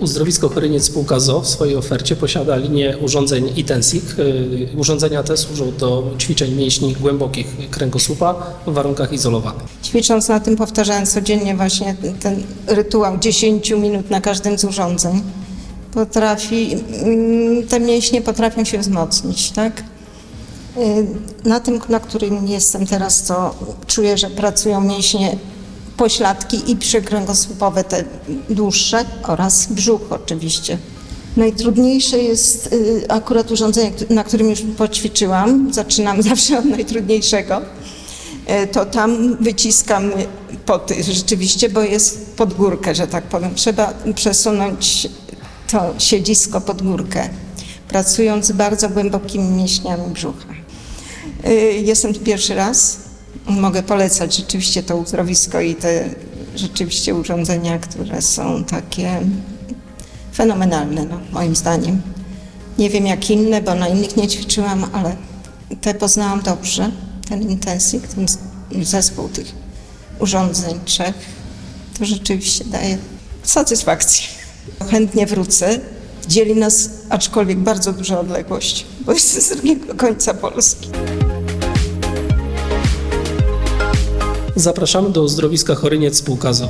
Uzdrowisko Choryniec Spółka ZO w swojej ofercie posiada linię urządzeń Itensik. Y, Urządzenia te służą do ćwiczeń mięśni głębokich kręgosłupa w warunkach izolowanych. Ćwicząc na tym, powtarzając codziennie właśnie ten- ten rytuał 10 minut na każdym z urządzeń, potrafi, mm, te mięśnie potrafią się wzmocnić, tak? Y, Na tym, na którym jestem teraz, to czuję, że pracują mięśnie pośladki i przykręgosłupowe, te dłuższe oraz brzuch oczywiście. Najtrudniejsze jest y, akurat urządzenie, na którym już poćwiczyłam. Zaczynam zawsze od najtrudniejszego. E, to tam wyciskam poty rzeczywiście, bo jest pod górkę, że tak powiem. Trzeba przesunąć to siedzisko pod górkę, pracując bardzo głębokimi mięśniami brzucha. E, Jestem pierwszy raz. Mogę polecać rzeczywiście to uzdrowisko i te rzeczywiście urządzenia, które są takie fenomenalne, no, moim zdaniem. Nie wiem jak inne, bo na innych nie ćwiczyłam, ale te poznałam dobrze, ten intensyk, ten zespół tych urządzeń trzech, to rzeczywiście daje satysfakcję. Chętnie wrócę. Dzieli nas aczkolwiek bardzo duża odległość, bo jest z drugiego końca Polski. Zapraszamy do Uzdrowiska Choryniec Spółka ZO.